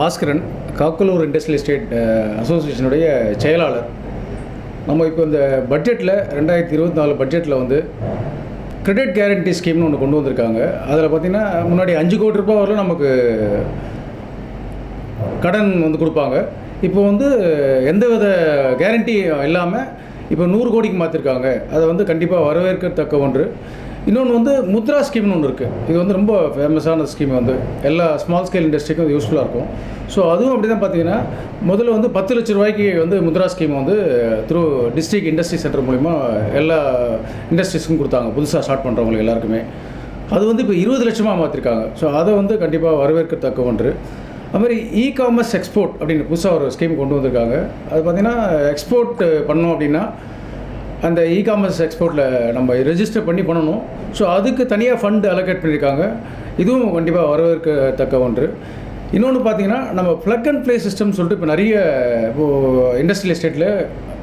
Bhaskaran Kakkalur industrial estate அசோசியேஷனுடைய செயலாளர். நம்ம இப்போ இந்த பட்ஜெட்டில் ரெண்டாயிரத்தி இருபத்தி நாலு பட்ஜெட்டில் வந்து கிரெடிட் கேரண்டி ஸ்கீம்னு ஒன்று கொண்டு வந்திருக்காங்க. அதில் பார்த்திங்கன்னா முன்னாடி அஞ்சு கோடி ரூபாய் வரலும் நமக்கு கடன் வந்து கொடுப்பாங்க. இப்போ வந்து எந்தவித கேரண்டி இல்லாமல் இப்போ நூறு கோடிக்கு மாற்றிருக்காங்க அதை வந்து கண்டிப்பாக வரவேற்கத்தக்க ஒன்று. இன்னொன்று வந்து முத்ரா ஸ்கீம்னு ஒன்று இருக்குது இது வந்து ரொம்ப ஃபேமஸான ஸ்கீம் வந்து. எல்லா ஸ்மால் ஸ்கேல் இண்டஸ்ட்ரிக்கும் அது யூஸ்ஃபுல்லாக இருக்கும். ஸோ அதுவும் அப்படி தான் பார்த்தீங்கன்னா முதல்ல வந்து பத்து லட்ச ரூபாய்க்கு வந்து முத்ரா ஸ்கீம் வந்து த்ரூ டிஸ்ட்ரிக்ட் இண்டஸ்ட்ரி சென்டர் மூலிமா எல்லா இண்டஸ்ட்ரீஸ்க்கும் கொடுத்தாங்க. புதுசாக ஸ்டார்ட் பண்ணுறவங்களுக்கு எல்லாருக்குமே. அது வந்து இப்போ இருபது லட்சமாக மாற்றிருக்காங்க ஸோ அதை வந்து கண்டிப்பாக வரவேற்கத்தக்க ஒன்று. அதுமாதிரி இ காமர்ஸ் எக்ஸ்போர்ட் அப்படின்னு புதுசாக ஒரு ஸ்கீம் கொண்டு வந்திருக்காங்க. அது பார்த்திங்கன்னா எக்ஸ்போர்ட் பண்ணோம் அப்படின்னா அந்த இ காமர்ஸ் எக்ஸ்போர்ட்டில் நம்ம ரெஜிஸ்டர் பண்ணி பண்ணணும். ஸோ அதுக்கு தனியாக ஃபண்டு அலோகேட் பண்ணியிருக்காங்க. இதுவும் கண்டிப்பாக வரவேற்கத்தக்க ஒன்று. இன்னொன்று பார்த்தீங்கன்னா நம்ம ப்ளக் அண்ட் ப்ளே சிஸ்டம் சொல்லிட்டு இப்போ நிறைய இப்போது இண்டஸ்ட்ரியல் எஸ்டேட்டில்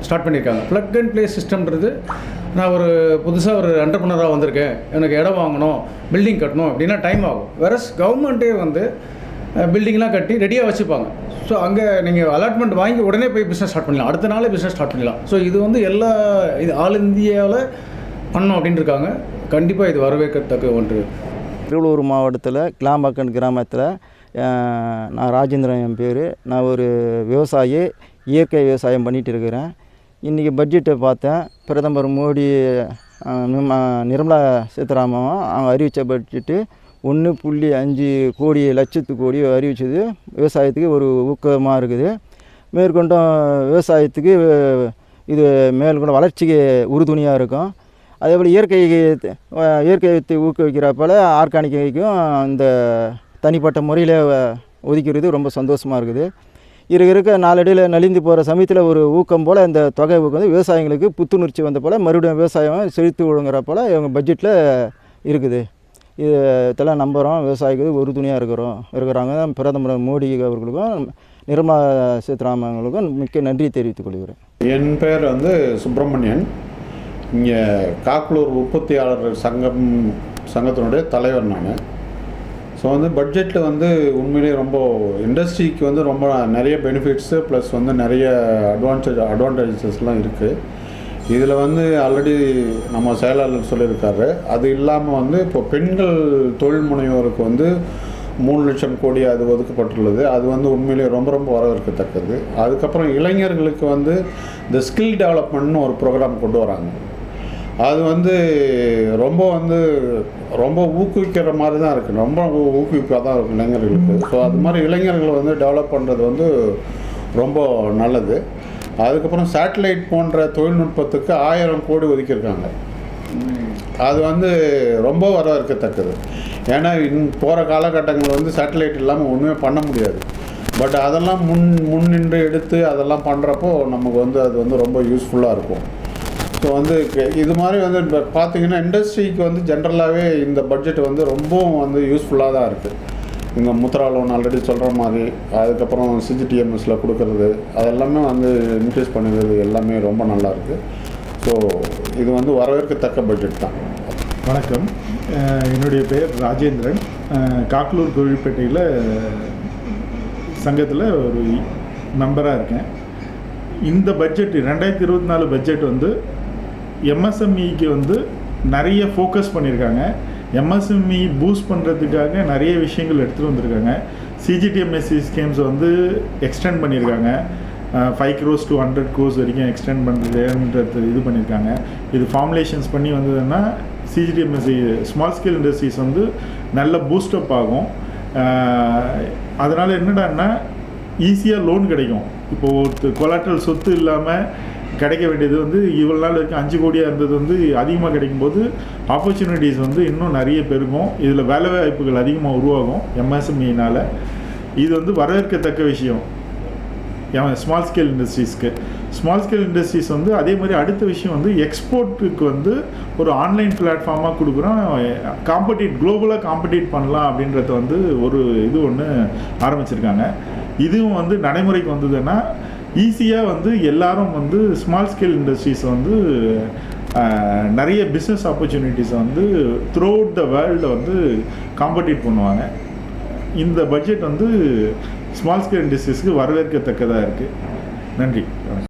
ஸ்டார்ட் பண்ணியிருக்காங்க. ப்ளக் அண்ட் ப்ளே சிஸ்டம்ன்றது நான் ஒரு புதுசாக ஒரு என்டர்பனராக வந்திருக்கேன். எனக்கு இடம் வாங்கணும் பில்டிங் கட்டணும் அப்படின்னா டைம் ஆகும். வேறஸ் கவர்மெண்ட்டே வந்து பில்டிங்லாம் கட்டி ரெடியாக வச்சுப்பாங்க. ஸோ அங்கே நீங்கள் அலாட்மெண்ட் வாங்கி உடனே போய் பிஸ்னஸ் ஸ்டார்ட் பண்ணலாம் அடுத்த நாளே பிஸ்னஸ் ஸ்டார்ட் பண்ணலாம் ஸோ இது வந்து எல்லா இது ஆல் இந்தியாவில் பண்ணோம் அப்படின்னு இருக்காங்க. கண்டிப்பாக இது வரவேற்கத்தக்க ஒன்று. திருவள்ளூர் மாவட்டத்தில் கிளாம்பாக்கன் கிராமத்தில் நான் ராஜேந்திரன் என் பேர். நான் ஒரு விவசாயி இயற்கை விவசாயம் பண்ணிகிட்டு இருக்கிறேன். இன்றைக்கி பட்ஜெட்டை பார்த்தேன். பிரதமர் மோடி நிர்மலா சீதாராமன் அவங்க அறிவித்த பட்ஜெட்டு ஒன்று புள்ளி அஞ்சு கோடி லட்சத்து கோடி அறிவிச்சது. விவசாயத்துக்கு ஒரு ஊக்கமாக இருக்குது. மேற்கொண்டும் விவசாயத்துக்கு இது மேற்கொண்ட வளர்ச்சிக்கு உறுதுணையாக இருக்கும். அதே போல் இயற்கை அஹ், ஊக்குவிக்கிறப்போல ஆர்கானிக்கும் இந்த தனிப்பட்ட முறையில் ஒதுக்கிறது ரொம்ப சந்தோஷமாக இருக்குது. இருக்க இருக்க நாளடைவில் நலிந்து போகிற சமயத்தில் ஒரு ஊக்கம் போல் இந்த தொகை ஊக்கம் வந்து விவசாயிங்களுக்கு புத்துணர்ச்சி வந்த போல் மறுபடியும் விவசாயம் செழித்து ஒழுங்குற போல் இவங்க பட்ஜெட்டில் இருக்குது. இது இதெல்லாம் நம்புகிறோம் விவசாயிகளுக்கு உறுதுணையாக இருக்கிறோம் இருக்கிறாங்க. பிரதமர் மோடி அவர்களுக்கும் நிர்மலா சீதாராமங்களுக்கும் மிக்க நன்றி தெரிவித்துக் கொள்கிறேன். என் பெயர் வந்து சுப்பிரமணியன். இங்கே காக்களூர் உற்பத்தியாளர் சங்கம் சங்கத்தினுடைய தலைவர் நான். ஸோ வந்து பட்ஜெட்டில் வந்து உண்மையிலேயே ரொம்ப இண்டஸ்ட்ரிக்கு வந்து ரொம்ப நிறைய பெனிஃபிட்ஸு ப்ளஸ் வந்து நிறைய அட்வான்டேஜ் அட்வான்டேஜஸ்லாம் இருக்குது இதில் வந்து ஆல்ரெடி நம்ம செயலாளர் சொல்லியிருக்காரு. அது இல்லாமல் வந்து இப்போ பெண்கள் தொழில் முனைவோருக்கு வந்து மூணு லட்சம் கோடி அது ஒதுக்கப்பட்டுள்ளது. அது வந்து உண்மையிலேயே ரொம்ப ரொம்ப வரவேற்கத்தக்கது. அதுக்கப்புறம் இளைஞர்களுக்கு வந்து இந்த ஸ்கில் டெவலப்மெண்ட்னு ஒரு ப்ரோக்ராம் கொண்டு வராங்க. அது வந்து ரொம்ப வந்து ரொம்ப ஊக்குவிக்கிற மாதிரி தான் இருக்குது ரொம்ப ஊக்குவிப்பாக தான் இருக்கும் இளைஞர்களுக்கு. ஸோ அது மாதிரி இளைஞர்களை வந்து டெவலப் பண்ணுறது வந்து ரொம்ப நல்லது. அதுக்கப்புறம் சேட்டலைட் போன்ற தொழில்நுட்பத்துக்கு ஆயிரம் கோடி ஒதுக்கியிருக்காங்க. அது வந்து ரொம்ப வரவேற்கத்தக்கது. ஏன்னா இன் போகிற காலகட்டங்கள் வந்து சேட்டலைட் இல்லாமல் ஒன்றுமே பண்ண முடியாது. பட் அதெல்லாம் முன் முன் நின்று எடுத்து அதெல்லாம் பண்ணுறப்போ நமக்கு வந்து அது வந்து ரொம்ப யூஸ்ஃபுல்லாக இருக்கும். ஸோ வந்து இது மாதிரி வந்து இப்போ பார்த்தீங்கன்னா இண்டஸ்ட்ரிக்கு வந்து ஜென்ரலாகவே இந்த பட்ஜெட் வந்து ரொம்பவும் வந்து யூஸ்ஃபுல்லாக தான் இருக்குது இந்த முத்ரா லோன் ஆல்ரெடி சொல்கிற மாதிரி அதுக்கப்புறம் சிஜிடிஎம்எஸில் கொடுக்கறது அதெல்லாமே வந்து இன்க்ரீஸ் பண்ணுறது எல்லாமே ரொம்ப நல்லா இருக்குது ஸோ இது வந்து வரவேற்கத்தக்க பட்ஜெட் தான். வணக்கம். என்னுடைய பேர் ராஜேந்திரன். காக்லூர் கோழிப்பேட்டையில் சங்கத்தில் ஒரு மெம்பராக இருக்கேன். இந்த பட்ஜெட் ரெண்டாயிரத்தி இருபத்தி நாலு பட்ஜெட் வந்து எம்எஸ்எம்இக்கு வந்து நிறைய ஃபோக்கஸ் பண்ணியிருக்காங்க எம்எஸ்எம்இ பூஸ்ட் பண்ணுறதுக்காக நிறைய விஷயங்கள் எடுத்துகிட்டு வந்திருக்காங்க. சிஜிடிஎம்எஸ்சி ஸ்கீம்ஸ் வந்து எக்ஸ்டெண்ட் பண்ணியிருக்காங்க. Five crores to hundred crores வரைக்கும் எக்ஸ்டெண்ட் பண்ணுறதுன்றது இது பண்ணியிருக்காங்க. இது ஃபார்முலேஷன்ஸ் பண்ணி வந்ததுன்னா சிஜிடிஎம்எஸ்சி ஸ்மால் ஸ்கேல் இண்டஸ்ட்ரீஸ் வந்து நல்ல பூஸ்டப் ஆகும். அதனால் என்னடான்னா ஈஸியாக லோன் கிடைக்கும். இப்போது ஒருத்தர் கொலாட்டல் சொத்து இல்லாமல் கிடைக்க வேண்டியது வந்து இவ்வளோ நாள் வரைக்கும் அஞ்சு கோடியாக இருந்தது வந்து அதிகமாக கிடைக்கும்போது ஆப்பர்ச்சுனிட்டிஸ் வந்து இன்னும் நிறைய பெருகும் இதில் வேலை வாய்ப்புகள் அதிகமாக உருவாகும் எம்எஸ்எம்இனால் இது வந்து வரவேற்கத்தக்க விஷயம். ஸ்மால் ஸ்கேல் இண்டஸ்ட்ரீஸ்க்கு ஸ்மால் ஸ்கேல் இண்டஸ்ட்ரீஸ் வந்து அதே மாதிரி அடுத்த விஷயம் வந்து எக்ஸ்போர்ட்டுக்கு வந்து ஒரு ஆன்லைன் பிளாட்ஃபார்மாக கொடுக்குறோம். காம்படிட் குளோபலாக காம்படிட் பண்ணலாம் அப்படின்றத வந்து ஒரு இது ஒன்று ஆரம்பிச்சிருக்காங்க. இதுவும் வந்து நடைமுறைக்கு வந்ததுன்னா ஈஸியாக வந்து எல்லாரும் வந்து ஸ்மால் ஸ்கேல் இண்டஸ்ட்ரீஸ் வந்து நிறைய பிஸ்னஸ் ஆப்பர்ச்சுனிட்டிஸை வந்து த்ரூ அவுட் த வேர்ல்டு வந்து காம்படிட் பண்ணுவாங்க. இந்த பட்ஜெட் வந்து ஸ்மால் ஸ்கேல் இண்டஸ்ட்ரீஸ்க்கு வரவேற்கத்தக்கதாக இருக்குது நன்றி.